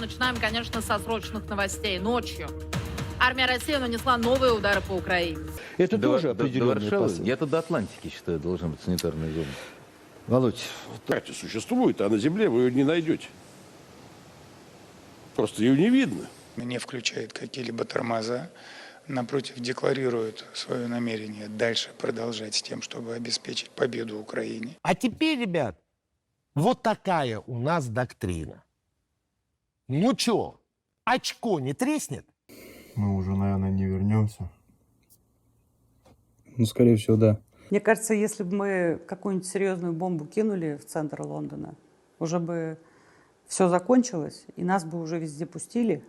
Начинаем, конечно, со срочных новостей. Ночью армия России нанесла новые удары по Украине. Это До, тоже до- до определенный Варшавы, посыл. я-то до Атлантики считаю, должна быть санитарная зона. Володь, Карте существует, а на Земле вы ее не найдете. Просто ее не видно. не включает какие-либо тормоза, напротив, декларирует свое намерение дальше продолжать с тем, чтобы обеспечить победу Украине. А теперь, ребят, вот такая у нас доктрина. Ну чё, очко не треснет? Мы уже, наверное, не вернемся. Ну, скорее всего, да. Мне кажется, если бы мы какую-нибудь серьезную бомбу кинули в центр Лондона, уже бы все закончилось, и нас бы уже везде пустили.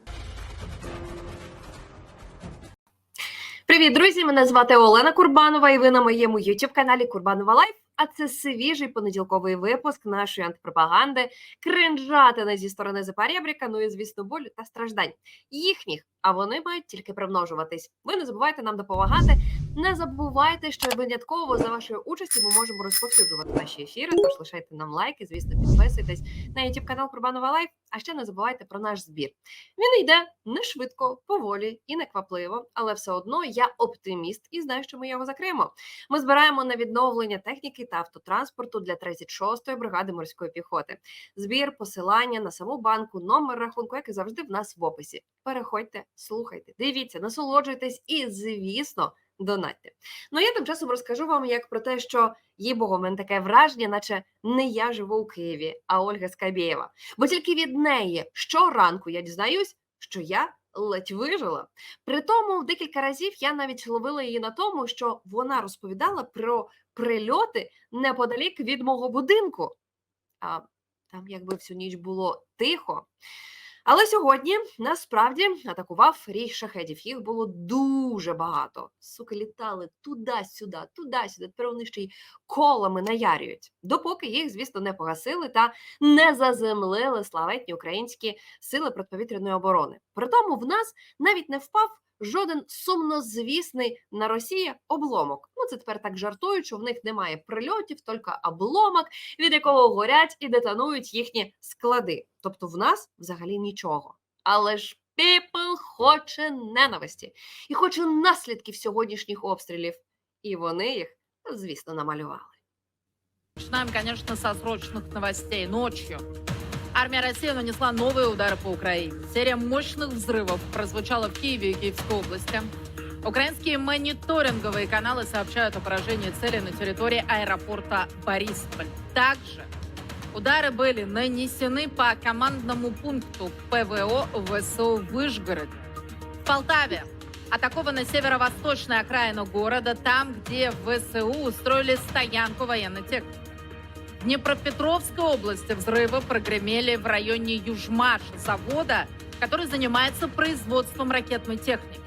Привіт, друзі! Мене звати Олена Курбанова, і ви на моєму youtube каналі Курбанова Лайф. А це свіжий понеділковий випуск нашої антипропаганди, кринжатини зі сторони Запорєбріка, ну і звісно, болю та страждань їхніх. А вони мають тільки примножуватись. Ви не забувайте нам допомагати. Не забувайте, що винятково за вашою участю ми можемо розповсюджувати наші ефіри. Тож лишайте нам лайки, звісно, підписуйтесь на youtube канал Курбанова Лайф. А ще не забувайте про наш збір. Він йде не швидко, поволі і неквапливо, але все одно я оптиміст і знаю, що ми його закриємо. Ми збираємо на відновлення техніки та автотранспорту для 36-ї бригади морської піхоти. Збір, посилання на саму банку, номер рахунку, як і завжди в нас в описі. Переходьте, слухайте, дивіться, насолоджуйтесь і, звісно, донатьте. Ну я тим часом розкажу вам як про те, що їй богу, в мене таке враження, наче не я живу у Києві, а Ольга Скабєєва. Бо тільки від неї щоранку я дізнаюсь, що я ледь вижила. При тому, декілька разів я навіть ловила її на тому, що вона розповідала про прильоти неподалік від мого будинку. А там, якби всю ніч було тихо. Але сьогодні насправді атакував рій шахедів. Їх було дуже багато. Суки літали туди-сюди, туди-сюди. Тепер вони ще й колами наярюють, допоки їх, звісно, не погасили та не заземлили славетні українські сили протиповітряної оборони. При тому в нас навіть не впав жоден сумнозвісний на Росії обломок. Ну це тепер так жартують, що в них немає прильотів, тільки обломок, від якого горять і детонують їхні склади. Тобто в нас взагалі нічого. Але ж People хоче ненависті і хоче наслідків сьогоднішніх обстрілів. І вони їх, звісно, намалювали. Начинаем, конечно, со срочных новостей. Ночью армия России нанесла новые удары по Украине. Серия мощных взрывов прозвучала в Киеве и Киевской области. Украинские мониторинговые каналы сообщают о поражении цели на территории аэропорта Борисполь. Также удары были нанесены по командному пункту ПВО ВСУ Выжгород. В Полтаве атакована северо-восточная окраина города, там, где ВСУ устроили стоянку военной техники. Днепропетровской области взрывы прогремели в районе Южмаш, завода, который занимается производством ракетной техники.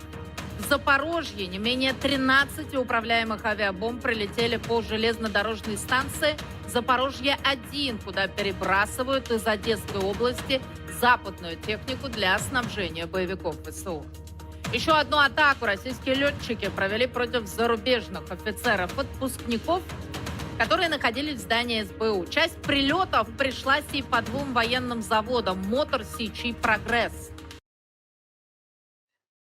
В Запорожье не менее 13 управляемых авиабомб прилетели по железнодорожной станции Запорожье-1, куда перебрасывают из Одесской области западную технику для снабжения боевиков ВСУ. Еще одну атаку российские летчики провели против зарубежных офицеров-отпускников, которые находились в здании СБУ. Часть прилетов пришлась и по двум военным заводам «Мотор Сич» и «Прогресс».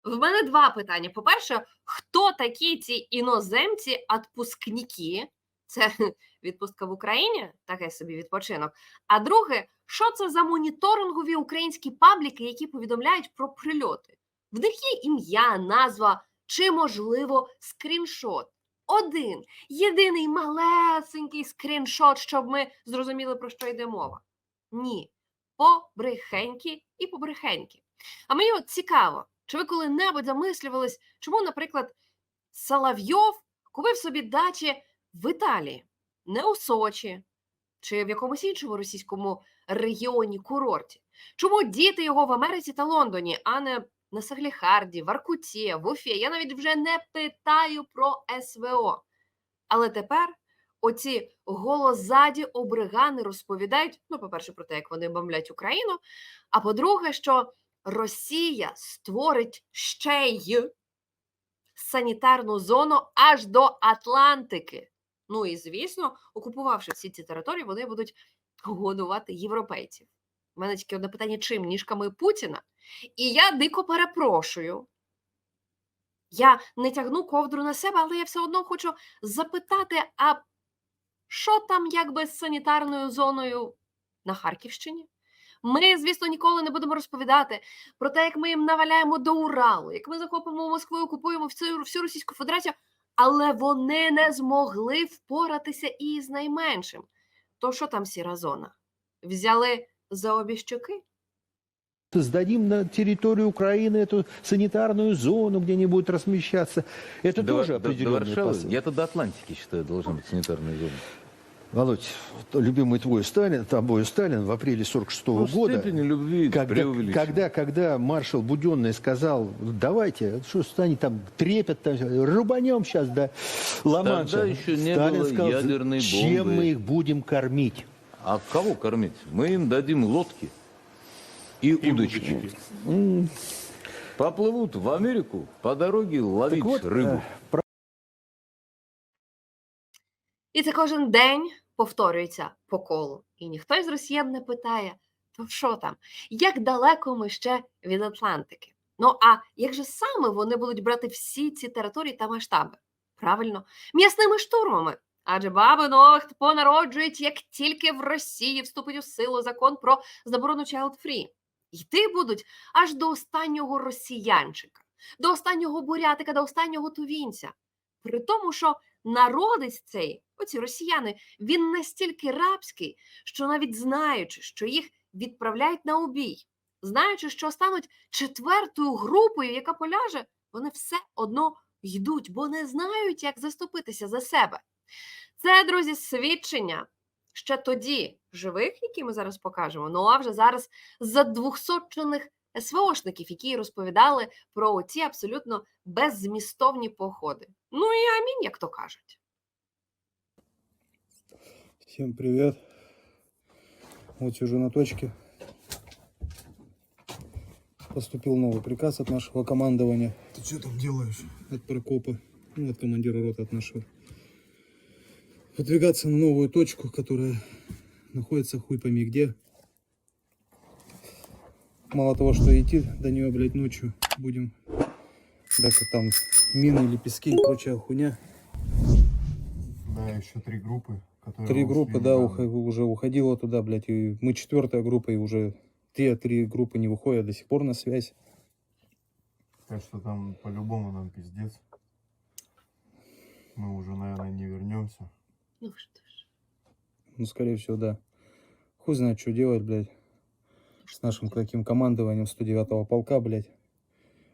В мене два питання. По-перше, хто такі ці іноземці отпускники? Це відпустка в Україні, таке собі відпочинок. А друге, що це за моніторингові українські пабліки, які повідомляють про прильоти? В них є ім'я, назва чи, можливо, скріншот. Один єдиний малесенький скріншот, щоб ми зрозуміли, про що йде мова. Ні, побрехеньки і побрехеньки. А мені от цікаво, чи ви коли-небудь замислювались, чому, наприклад, Соловйов купив собі дачі в Італії, не у Сочі чи в якомусь іншому російському регіоні курорті? Чому діти його в Америці та Лондоні, а не на Сагліхарді, в Аркуті, в Уфі? Я навіть вже не питаю про СВО. Але тепер оці голозаді обригани розповідають, ну, по-перше, про те, як вони бомблять Україну, а по-друге, що Росія створить ще й санітарну зону аж до Атлантики. Ну і звісно, окупувавши всі ці території, вони будуть годувати європейців. У мене тільки одне питання: чим ніжками Путіна? І я дико перепрошую. Я не тягну ковдру на себе, але я все одно хочу запитати: а що там якби з санітарною зоною на Харківщині? Ми, звісно, ніколи не будемо розповідати про те, як ми їм наваляємо до Уралу, як ми захопимо Москву, окупуємо всю, всю Російську Федерацію, але вони не змогли впоратися і з найменшим. То що там сіра зона? Взяли за обі щоки? Создадим на территории Украины эту санитарную зону, где они будут размещаться. Это До, тоже до- до определенный посыл. я-то до Атлантики считаю, должна быть санитарная зона. Володь, любимый твой Сталин, тобой Сталин в апреле 46 Ну, года, любви когда, когда, когда маршал Буденный сказал, давайте, что станет там трепет, там, рубанем сейчас до Ла-Манша. Тогда еще не Сталин было сказал, ядерной чем бомбы. мы их будем кормить? А кого кормить? Мы им дадим лодки и, удочки. удочки. М. Поплывут в Америку по дороге ловить вот, рыбу. э, І це кожен день повторюється по колу. І ніхто із росіян не питає, то що там, як далеко ми ще від Атлантики? Ну а як же саме вони будуть брати всі ці території та масштаби? Правильно, м'ясними штурмами. Адже баби нових понароджують, як тільки в Росії вступить у силу закон про заборону child free. Йти будуть аж до останнього росіянчика, до останнього бурятика, до останнього тувінця. При тому, що народець цей, оці росіяни, він настільки рабський, що навіть знаючи, що їх відправляють на обій, знаючи, що стануть четвертою групою, яка поляже, вони все одно йдуть, бо не знають, як заступитися за себе. Це, друзі, свідчення ще тоді живих, які ми зараз покажемо, ну а вже зараз за двохсотчених СВОшників, які розповідали про ці абсолютно беззмістовні походи. Ну і амінь, як то кажуть. Всем привет. Вот сижу на точке. Поступил новый приказ от нашего командования. Ты что там делаешь? От Прокопа, ну, от командира роты от нашего. Выдвигаться на новую точку, которая находится хуй пойми где. Мало того, что идти до нее, блядь, ночью будем. Да-ка там мины, лепестки и прочая хуйня. Да, еще три группы, которые Три группы, да, ух- уже уходила туда, блядь, и мы четвертая группа, и уже те три группы не выходят до сих пор на связь. Так что там по-любому нам пиздец. Мы уже, наверное, не вернемся. Ну що ж. Ну, скорее всего, да. Хуй знает, что делать, блядь. С нашим таким командованием 109-го полка, блядь.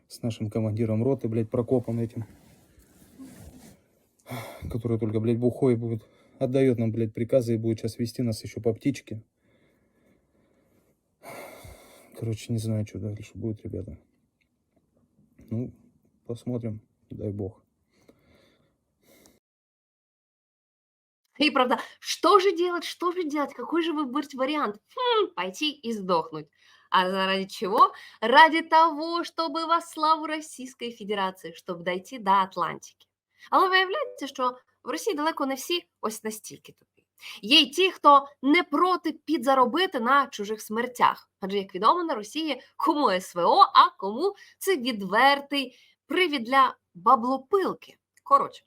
С нашим командиром роты, блядь, Прокопом этим. Который только, блядь, бухой будет. Отдает нам, блядь, приказы и будет сейчас вести нас еще по птичке. Короче, не знаю, что дальше будет, ребята. Ну, посмотрим, дай бог. И правда, что же делать, что же делать, какой же выбрать вариант? Хм, пойти и сдохнуть. А ради чего? Ради того, чтобы во славу Російської Федерації, щоб дойти до Атлантики. Але виявляється, що в Росії далеко не всі ось настільки тупі. Є й ті, хто не проти підзаробити на чужих смертях. Адже, як відомо, на Росії кому СВО, а кому це відвертий привід для баблопилки. Коротше,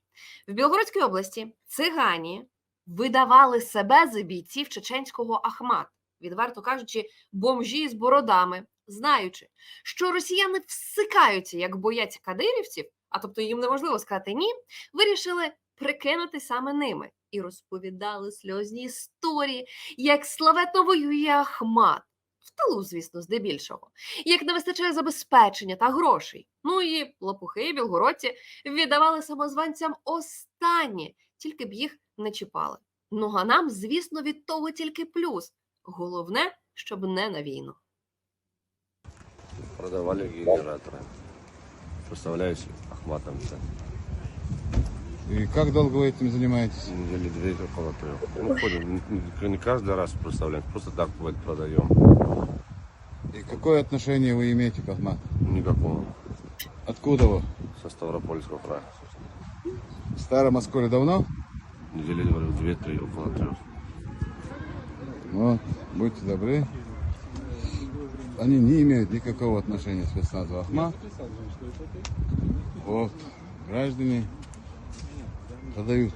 в Білгородській області цигані видавали себе за бійців чеченського Ахмат, відверто кажучи, бомжі з бородами, знаючи, що росіяни всикаються, як бояться кадирівців, а тобто їм неможливо сказати ні, вирішили прикинути саме ними і розповідали сльозні історії, як славетно воює Ахмат. В тилу, звісно, здебільшого, як не вистачає забезпечення та грошей. Ну і лопухи білгородці віддавали самозванцям останнє, тільки б їх не чіпали. Ну а нам, звісно, від того тільки плюс. Головне, щоб не на війну. Продавали генераторы. Представляешь, Ахматовца. И как долго вы этим занимаетесь? Недели две около трех. Ну, ходим, не, не каждый раз представляем, просто так бывает продаем. И какое отношение вы имеете к Ахмату? Никакого. Откуда вы? Со Ставропольского края. В Старом Осколе давно? Недели, говорю, две-три, около трех. Вот, будьте добры. они не имеют никакого отношения к спецназу Ахмат. Вот, граждане продают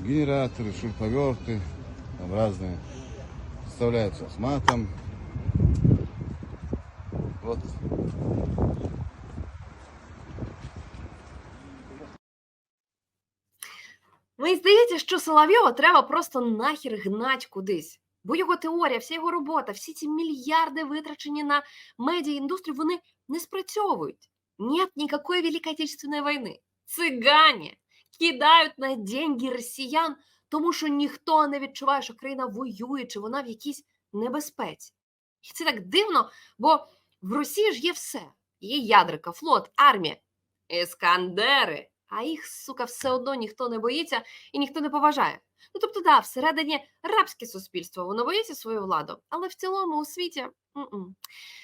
генераторы, шурповерты, там разные, вставляются с Соловйова треба просто нахер гнать кудись. Бо його теорія, вся його робота, всі ці мільярди витрачені на медіаіндустрію, вони не спрацьовують. Нет никакой Великой Отечественной войны. Цыгане кидають на деньги росіян, тому що ніхто не відчуває, що країна воює, чи вона в якійсь небезпеці. І це так дивно, бо в Росії ж є все: є ядрика, флот, армія, іскандери. А їх, сука, все одно ніхто не боїться і ніхто не поважає. Ну тобто, да, всередині рабське суспільство, воно боїться свою владу, але в цілому у світі м-м.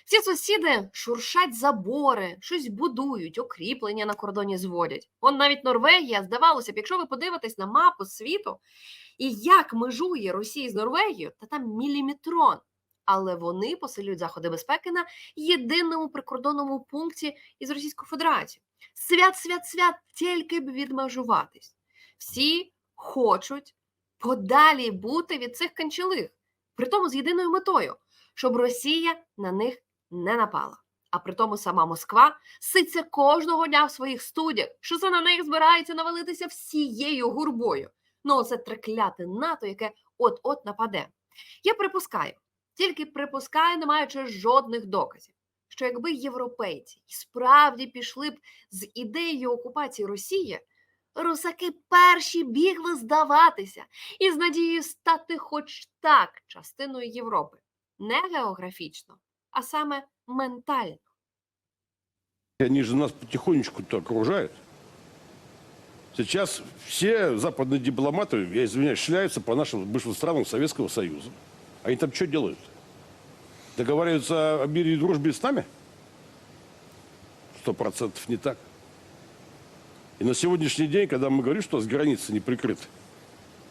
всі сусіди шуршать забори, щось будують, окріплення на кордоні зводять. Он навіть Норвегія, здавалося б, якщо ви подивитесь на мапу світу і як межує Росія з Норвегією, та там міліметрон. Але вони посилюють заходи безпеки на єдиному прикордонному пункті із Російською Федерацією. Свят, свят, свят, тільки б відмежуватись. Всі хочуть подалі бути від цих канчелих, при тому з єдиною метою, щоб Росія на них не напала. А при тому сама Москва ситься кожного дня в своїх студіях, що це на них збирається навалитися всією гурбою. Ну, оце трекляте НАТО, яке от-от нападе. Я припускаю, тільки припускаю, не маючи жодних доказів, що якби європейці і справді пішли б з ідеєю окупації Росії, русаки перші бігли здаватися і з надією стати хоч так частиною Європи, не географічно, а саме ментально. Они же нас потихонечку-то окружают. Сейчас все западные дипломаты, я извиняюсь, шляются по нашим бывшим странам Советского Союза. Они там что делают? Договариваются о мире и дружбе с нами? Сто процентов не так. И на сегодняшний день, когда мы говорим, что у нас границы не прикрыты,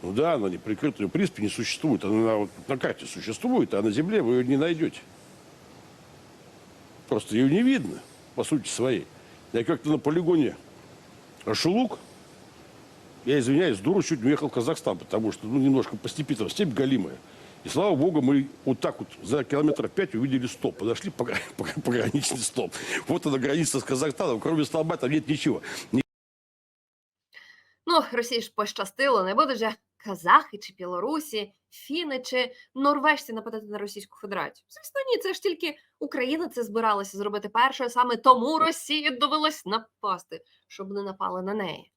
ну да, она не прикрыта, ее в принципе не существует. Она на, вот на карте существует, а на земле вы ее не найдете. Просто ее не видно, по сути своей. Я как-то на полигоне Ашелук, я извиняюсь, дуру чуть не уехал в Казахстан, потому что, ну, немножко по степи там степь галимая. И слава богу, мы вот так вот за километров пять увидели стоп. Подошли по, по, пограничный стоп. Вот она граница с Казахстаном, кроме столба там нет ничего. Ни Ну, Росії ж пощастило, не будуть же казахи чи білорусі, фіни чи норвежці нападати на Російську Федерацію. Звісно, ні, це ж тільки Україна це збиралася зробити першою, саме тому Росії довелось напасти, щоб не напали на неї.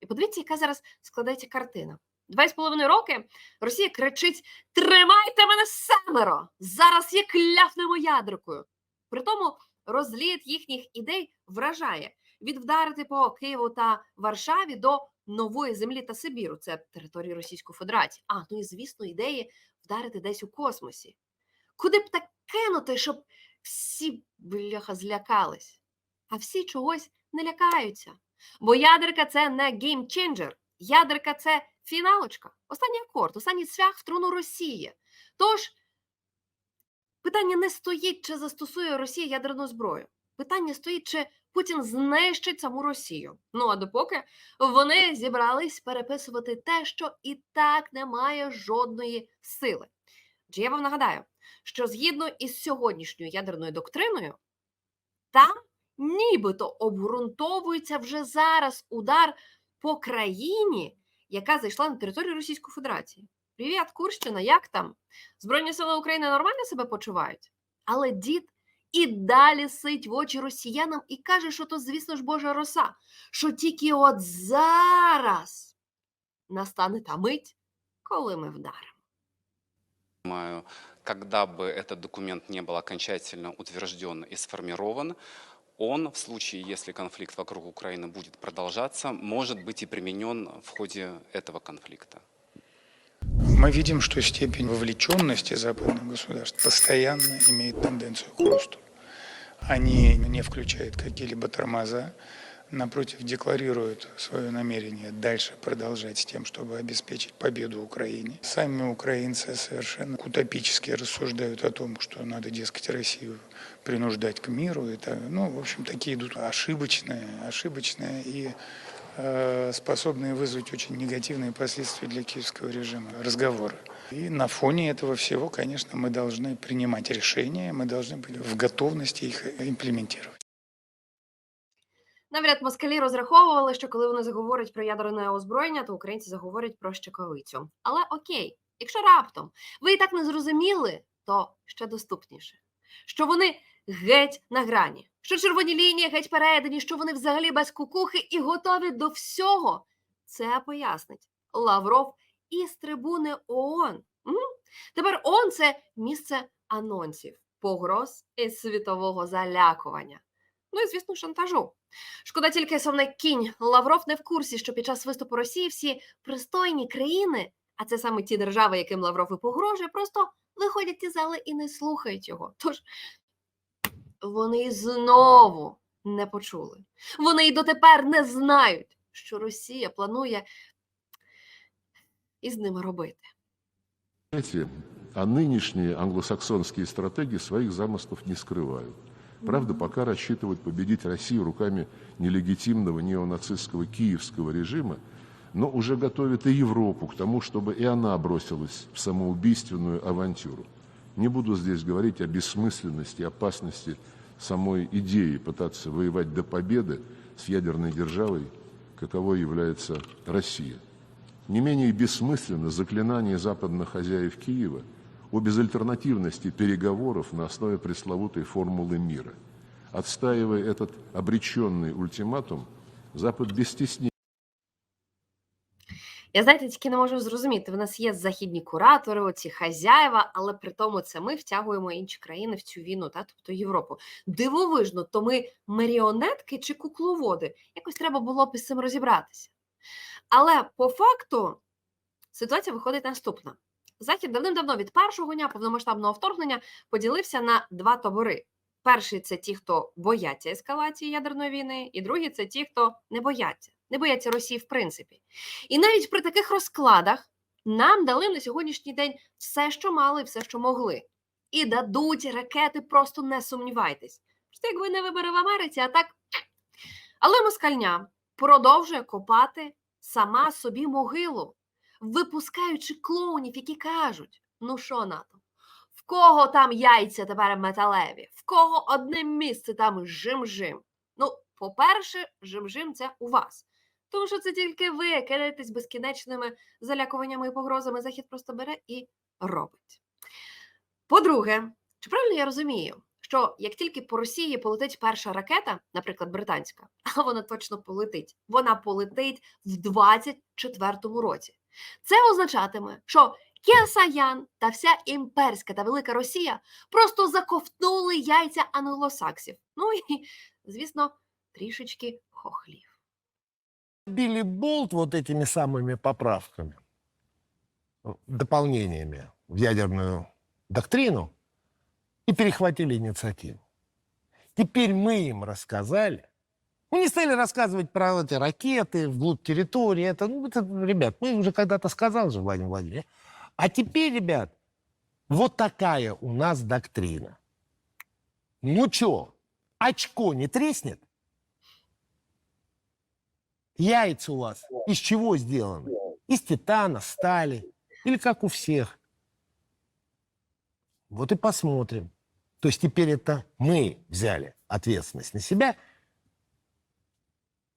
І подивіться, яка зараз складається картина. Два з половиною роки Росія кричить: Тримайте мене семеро! Зараз я кляфнемо ядрикою. Притому розліт їхніх ідей вражає від вдарити по Києву та Варшаві до нової землі та Сибіру. Це території Російської Федерації. А ну і звісно, ідеї вдарити десь у космосі. Куди б так кинути, щоб всі бляха злякались? А всі чогось не лякаються. Бо ядерка це не геймченджер. Ядерка це фіналочка, останній акорд, останній цвях в труну Росії. Тож питання не стоїть, чи застосує Росія ядерну зброю. Питання стоїть, чи Путін знищить саму Росію. Ну а допоки вони зібрались переписувати те, що і так не має жодної сили. Адже я вам нагадаю, що згідно із сьогоднішньою ядерною доктриною, там нібито обґрунтовується вже зараз удар по країні, яка зайшла на територію Російської Федерації. Привіт, Курщина, як там? Збройні сили України нормально себе почувають? Але дід і далі сить в очі росіянам і каже, що то, звісно ж, Божа роса, що тільки от зараз настане та мить, коли ми вдаримо. Понимаю, когда бы этот документ не был окончательно утвержден и сформирован, он, в случае, если конфликт вокруг Украины будет продолжаться, может быть и применен в ходе этого конфликта. Мы видим, что степень вовлеченности западных государств постоянно имеет тенденцию к росту. Они не включают какие-либо тормоза напротив, декларируют свое намерение дальше продолжать с тем, чтобы обеспечить победу Украине. Сами украинцы совершенно утопически рассуждают о том, что надо, дескать, Россию принуждать к миру. Это, ну, в общем, такие идут ошибочные, ошибочные и э, способные вызвать очень негативные последствия для киевского режима разговоры. И на фоне этого всего, конечно, мы должны принимать решения, мы должны быть в готовности их имплементировать. Навряд москалі розраховували, що коли вони заговорять про ядерне озброєння, то українці заговорять про щекавицю. Але окей, якщо раптом ви і так не зрозуміли, то ще доступніше. Що вони геть на грані, що червоні лінії геть передані, що вони взагалі без кукухи і готові до всього. Це пояснить Лавров із трибуни ООН. М? Тепер ООН – це місце анонсів, погроз і світового залякування. Ну і звісно, шантажу. Шкода тільки совний кінь Лавров не в курсі, що під час виступу Росії всі пристойні країни, а це саме ті держави, яким Лавров і погрожує, просто виходять із зали і не слухають його. Тож вони знову не почули. Вони й дотепер не знають, що Росія планує із ними робити. Знаете, а нынешние англосаксонские стратегии своих замыслов не скрывают. Правда, пока рассчитывают победить Россию руками нелегитимного неонацистского киевского режима, но уже готовят и Европу к тому, чтобы и она бросилась в самоубийственную авантюру. Не буду здесь говорить о бессмысленности, опасности самой идеи пытаться воевать до победы с ядерной державой, каковой является Россия. Не менее бессмысленно заклинание западных хозяев Киева о безальтернативности переговоров на основе пресловутой формулы мира. Отстаивая этот обреченный ультиматум, Запад без стеснения Я знаєте, тільки не можу зрозуміти. В нас є західні куратори, оці хазяєва, але при тому це ми втягуємо інші країни в цю війну, та тобто Європу. Дивовижно, то ми маріонетки чи кукловоди? Якось треба було б із цим розібратися. Але по факту ситуація виходить наступна: Захід давним-давно від першого дня повномасштабного вторгнення поділився на два табори. Перший це ті, хто бояться ескалації ядерної війни, і другий це ті, хто не бояться, не бояться Росії в принципі. І навіть при таких розкладах нам дали на сьогоднішній день все, що мали, все, що могли. І дадуть ракети, просто не сумнівайтесь. Просто як ви не вибори в Америці, а так. Але москальня продовжує копати сама собі могилу, випускаючи клоунів, які кажуть: ну що НАТО? В кого там яйця тепер металеві? В кого одне місце там жим-жим? Ну, по-перше, жим-жим це у вас. Тому що це тільки ви кидаєтесь безкінечними залякуваннями і погрозами. Захід просто бере і робить. По-друге, чи правильно я розумію, що як тільки по Росії полетить перша ракета, наприклад, британська, а вона точно полетить, вона полетить в 24-му році. Це означатиме, що Кесаян та вся імперська та велика Росія просто заковтнули яйця англосаксів. Ну і, звісно, трішечки хохлів. Били болт вот этими самыми поправками, э, дополнениями в ядерную доктрину и перехватили инициативу. Теперь мы им рассказали. Мы не стали рассказывать про эти ракеты вглубь территории. Это, ну, это, ребят, мы уже когда-то сказал же, Владимир Владимирович. А теперь, ребят, вот такая у нас доктрина. Ну что, очко не треснет? Яйца у вас из чего сделаны? Из титана, стали. Или как у всех. Вот и посмотрим. То есть теперь это мы взяли ответственность на себя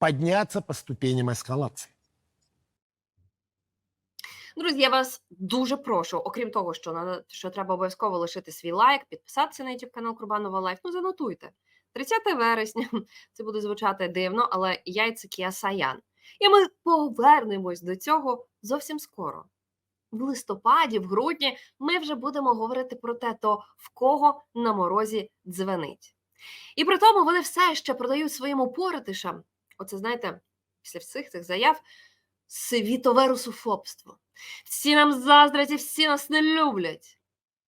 подняться по ступеням эскалации. Друзі, я вас дуже прошу, окрім того, що на що треба обов'язково лишити свій лайк, підписатися на YouTube канал Курбанова Лайф. Ну занотуйте. 30 вересня. Це буде звучати дивно, але яйця Кіасаян. І ми повернемось до цього зовсім скоро. В листопаді, в грудні ми вже будемо говорити про те, то в кого на морозі дзвенить. І при тому вони все ще продають своїм упоротишам. Оце знаєте, після всіх цих заяв світове русофобство. Всі нам заздрять і всі нас не люблять.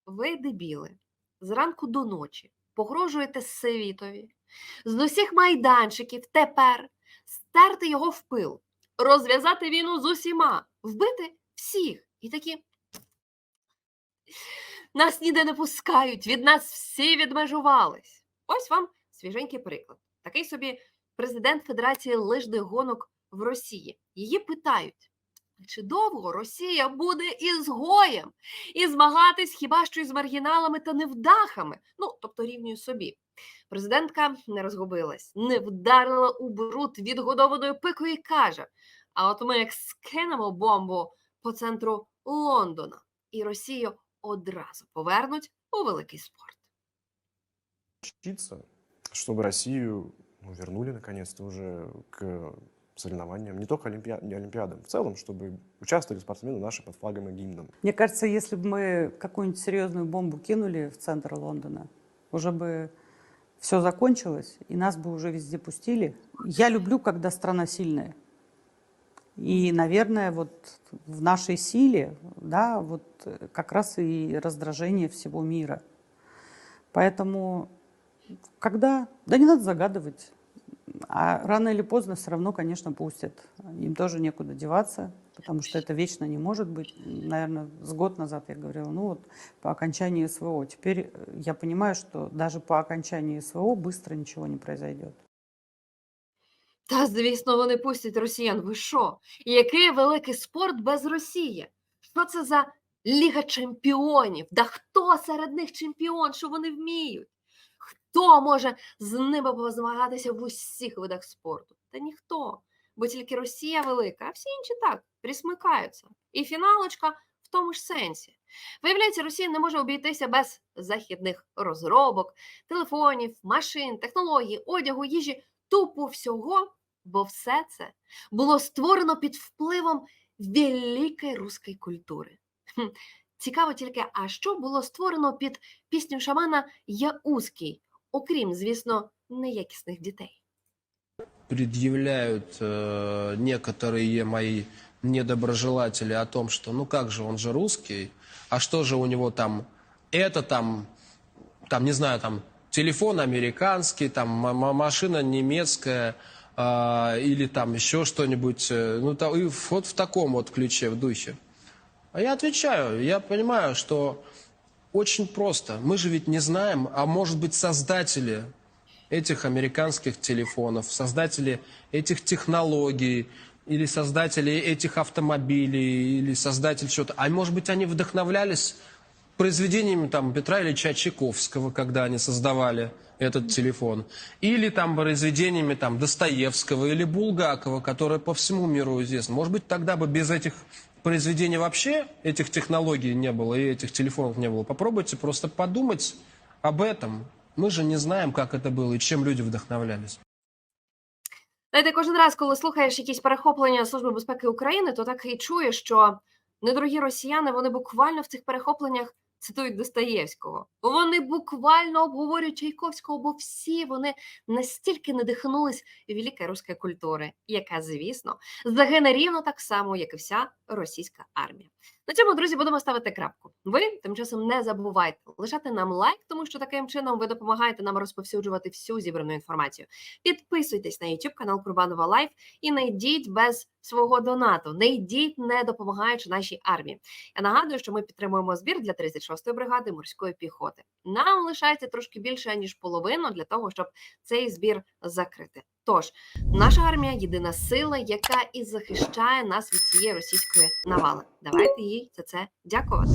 Ви, дебіли, зранку до ночі погрожуєте світові з усіх майданчиків тепер стерти його в пил, розв'язати війну з усіма, вбити всіх. І такі нас ніде не пускають, від нас всі відмежувались. Ось вам свіженький приклад. Такий собі президент Федерації лижних гонок в Росії. Її питають. Чи довго Росія буде ізгоєм і змагатись хіба що із маргіналами та невдахами, ну тобто рівнюю собі. Президентка не розгубилась, не вдарила у бруд відгодованою пикою і каже: А от ми як скинемо бомбу по центру Лондона, і Росію одразу повернуть у великий спорт. Учиться, чтобы Россию ну, вернули наконец-то уже к соревнованиям, не только олимпиа- не олимпиадам, в целом, чтобы участвовали спортсмены наши под флагом и гимном. Мне кажется, если бы мы какую-нибудь серьезную бомбу кинули в центр Лондона, уже бы все закончилось, и нас бы уже везде пустили. Я люблю, когда страна сильная. И, наверное, вот в нашей силе, да, вот как раз и раздражение всего мира. Поэтому, когда, да не надо загадывать, а рано или поздно все равно, конечно, пустят. Им тоже некуда деваться, потому что это вечно не может быть. Наверное, с год назад я говорила, ну вот по окончании СВО. Теперь э, я понимаю, что даже по окончании СВО быстро ничего не произойдет. Та, звісно, вони пустять росіян. Ви що? Який великий спорт без Росії? Що це за Ліга чемпіонів? Да хто серед них чемпіон? Що вони вміють? Хто може з ними позмагатися в усіх видах спорту? Та ніхто. Бо тільки Росія велика, а всі інші так присмикаються. І фіналочка в тому ж сенсі. Виявляється, Росія не може обійтися без західних розробок, телефонів, машин, технологій, одягу, їжі, тупо всього, бо все це було створено під впливом великої руської культури. Цікаво тільки, а що було створено під пісню шамана Я узкий, окрім, звісно, неякісних дітей. предъявляют э, некоторые мои недоброжелатели о том, что ну как же, он же русский, а что же у него там, это там, там не знаю, там телефон американский, там м- м- машина немецкая, а, или там еще что-нибудь, э, ну та- и вот в таком вот ключе, в духе. А я отвечаю, я понимаю, что очень просто. Мы же ведь не знаем, а может быть создатели этих американских телефонов, создатели этих технологий, или создатели этих автомобилей, или создатель чего-то. А может быть, они вдохновлялись произведениями там, Петра Ильича Чайковского, когда они создавали этот телефон. Или там произведениями там, Достоевского или Булгакова, которые по всему миру известны. Может быть, тогда бы без этих произведений вообще этих технологий не было и этих телефонов не было. Попробуйте просто подумать об этом. Мы же не знаем, как это было и чем люди вдохновлялись. Знаєте, кожен раз, коли слухаєш якісь перехоплення Служби безпеки України, то так і чуєш, що недорогі росіяни вони буквально в цих перехопленнях цитують Достоєвського. Вони буквально обговорюють Чайковського, бо всі вони настільки надихнулись великої руської культури, яка, звісно, загине рівно так само, як і вся російська армія. На цьому, друзі, будемо ставити крапку. Ви тим часом не забувайте лишати нам лайк, тому що таким чином ви допомагаєте нам розповсюджувати всю зібрану інформацію. Підписуйтесь на YouTube канал Курбанова Лайф і не йдіть без свого донату. Не йдіть, не допомагаючи нашій армії. Я нагадую, що ми підтримуємо збір для 36-ї бригади морської піхоти. Нам лишається трошки більше ніж половину для того, щоб цей збір закрити. Тож наша армія єдина сила, яка і захищає нас від цієї російської навали. Давайте їй за це дякувати.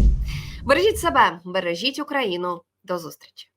Бережіть себе, бережіть Україну. До зустрічі.